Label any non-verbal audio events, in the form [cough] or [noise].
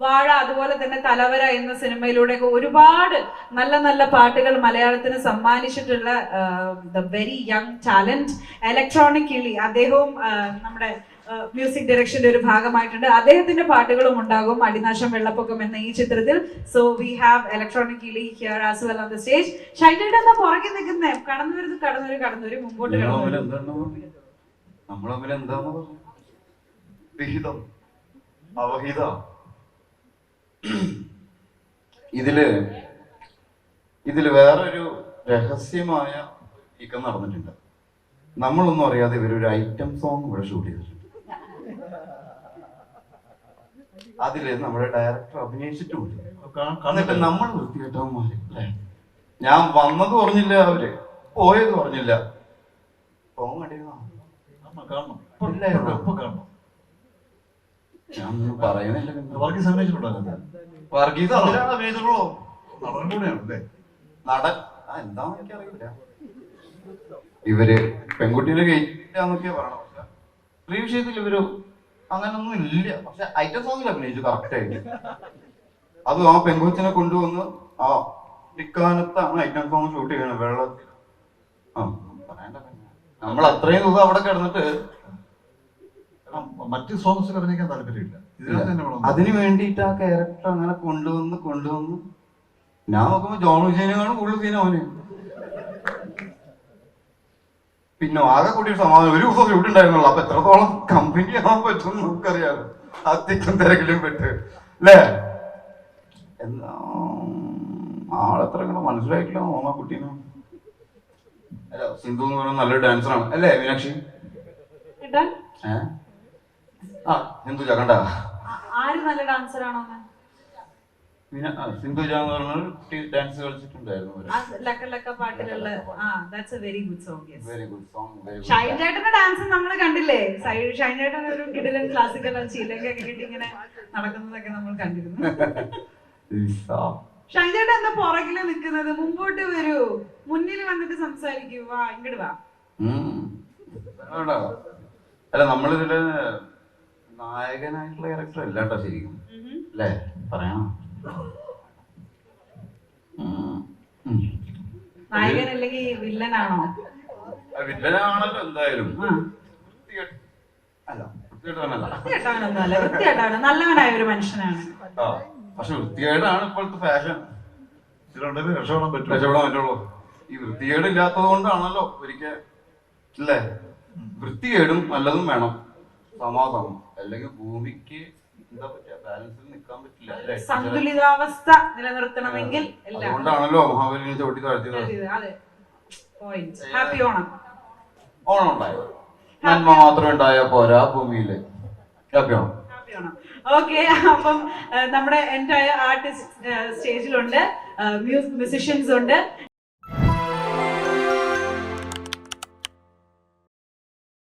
വാഴ അതുപോലെ തന്നെ തലവര എന്ന സിനിമയിലൂടെ ഒരുപാട് നല്ല നല്ല പാട്ടുകൾ മലയാളത്തിന് സമ്മാനിച്ചിട്ടുള്ള the very young talent electronic Kili. അദ്ദേഹവും നമ്മുടെ മ്യൂസിക് ഡയറക്ഷന്റെ ഒരു ഭാഗമായിട്ടുണ്ട്. അദ്ദേഹത്തിന്റെ പാട്ടുകളും ഉണ്ടാകും അടിനാശം വെള്ളപ്പൊക്കം എന്ന ഈ ചിത്രത്തിൽ. So we have electronic Kili here as well on the stage ഷൈൻഡയുടെ എന്താ പുറകെ നിൽക്കുന്ന? കടന്നൊരു വരും കടന്നു വരും മുമ്പോട്ട് കടന്നു നമ്മൾ തമ്മിൽ അവഹിത. [clears throat] ഇതിൽ ഇതിൽ വേറൊരു രഹസ്യമായ നീക്കം നടന്നിട്ടുണ്ട്. നമ്മളൊന്നും അറിയാതെ ഇവരൊരു ഐറ്റം സോങ് ഇവിടെ ഷൂട്ട് ചെയ്തിട്ടുണ്ട്. അതിൽ നമ്മുടെ ഡയറക്ടർ അഭിനയിച്ചിട്ടുമുണ്ട് എന്നിട്ട് നമ്മൾ വൃത്തികെട്ടവന്മാര് അല്ലേ? ഞാൻ വന്നത് പറഞ്ഞില്ല അവർ. പോയത് പറഞ്ഞില്ല. സോങ് കണ്ടിരുന്നോ? വർഗീസ് അഭിനയിച്ചിട്ടുണ്ടോ അതിനകത്ത്? വർഗീസ് അതിലാണ് അഭിനയിച്ചിട്ടുള്ളൂ നടൻ കൂടെയാണ് അല്ലേ നടൻ ആ എന്താന്ന് എനിക്കറിയില്ല ഇവർ പെൺകുട്ടീനെ കഴിക്കില്ലാന്നൊക്കെയാ പറയണം. പക്ഷെ സ്ത്രീ വിഷയത്തിൽ ഇവർ അങ്ങനൊന്നും ഇല്ല. പക്ഷെ ഐറ്റം സോങ്ങിൽ അഭിനയിച്ചു കറക്റ്റ് ആയിട്ട്. അത് ആ പെൺകുട്ടിനെ കൊണ്ടുവന്ന് ആ ഇക്കാലത്താണ് ഐറ്റം സോങ് ഷൂട്ട് ചെയ്യണത് വെള്ളത്തിൽ. ആ പറയണ്ട. നമ്മൾ അത്രയും ദിവസം അവിടെ കിടന്നിട്ട് മറ്റ് സോങ്സിൽ അഭിനയിക്കാൻ താല്പര്യമില്ല. അതിന് വേണ്ടിയിട്ട് ആ ക്യാരക്ടർ അങ്ങനെ കൊണ്ടുവന്ന് കൊണ്ടുവന്ന് ഞാൻ നോക്കുമ്പോ ജോൺ വിജയനെക്കാളും കൂടുതൽ സീൻ അവന്. പിന്നെ ആകെ കൂടി ഒരു സമാധാനം ഒരു ദിവസം ഷൂട്ട് ഉണ്ടായിരുന്നുള്ളൂ. അപ്പൊ എത്രത്തോളം കമ്പനി ആവാൻ പറ്റും നമുക്കറിയാലോ. അത്യാവശ്യം തിരക്കിലും പെട്ട്. അല്ലേ? എന്താ ആളെത്ര ഇങ്ങനെ മനസ്സിലായിട്ടില്ല ഓമാ കുട്ടീനെ. അല്ല സിന്ധു എന്ന് പറയുന്ന നല്ലൊരു ഡാൻസറാണ് അല്ലേ മീനാക്ഷി? ഏഹ് ഏ? ആ സിന്ധു ചകണ്ട ആര് നല്ല ഡാൻസർ ആണോ പിന്നെ സിന്ധുജ എന്ന് പറഞ്ഞൊരു ഡാൻസ് കളിച്ചിട്ടുണ്ടായിരുന്നു പാട്ടിലുള്ള very good song very good song Shine ചേട്ടന്റെ ഡാൻസ് നമ്മൾ കണ്ടില്ലേ? ഷൈൻ ചേട്ടൻ ഒരു കിടിലൻ ക്ലാസിക്കൽ ചീലൊക്കെ കിട്ടി ഇങ്ങനെ നടക്കുന്നതൊക്കെ നമ്മൾ കണ്ടിരുന്നു. ഷൈൻ ചേട്ടൻ എന്താ പുറകിൽ നിൽക്കുന്നത് മുമ്പോട്ട് വരൂ. മുന്നിൽ വന്നിട്ട് സംസാരിക്കൂ. വാ ഇങ്ങോട്ട് വാ. അല്ല നമ്മളിതിൽ നായകനായിട്ടുള്ള ക്യാരക്ടർ അല്ല കേട്ടോ ശരിക്കും. അല്ലേ? പറയണം. വില്ലനാണല്ലോ എന്തായാലും. അല്ല. നല്ലവനായ ഒരു മനുഷ്യനാണ്. പക്ഷെ വൃത്തികേടാണ് ഇപ്പോഴത്തെ ഫാഷൻ ഇതിലുണ്ടെങ്കിൽ രക്ഷപ്പെടാൻ പറ്റും രക്ഷപ്പെടാൻ പറ്റുള്ളൂ. ഈ വൃത്തികേട് ഇല്ലാത്തത് കൊണ്ടാണല്ലോ ഒരിക്കൽ അല്ലേ? വൃത്തികേടും നല്ലതും വേണം. സമാധാനം അല്ലെങ്കിൽ ഭൂമിക്ക് എന്താ പറ്റുക ബാലൻസിൽ നിൽക്കാൻ പറ്റില്ല സന്തുലിതാവസ്ഥ നിലനിർത്തണമെങ്കിൽ അതുകൊണ്ടാണല്ലോ മഹാബലിനെ ചവിട്ടി താഴ്ത്തിയത് ഹാപ്പി ഓണം. ഓണം ഉണ്ടായത് നന്മ മാത്രം ഉണ്ടായാൽ പോരാ ഭൂമിയിൽ. ഹാപ്പി ഓണം. ഓക്കെ അപ്പം നമ്മുടെ എന്റെ ആർട്ടിസ്റ്റ് സ്റ്റേജിലുണ്ട് മ്യൂസിക് മ്യൂസിഷ്യൻസ് ഉണ്ട്.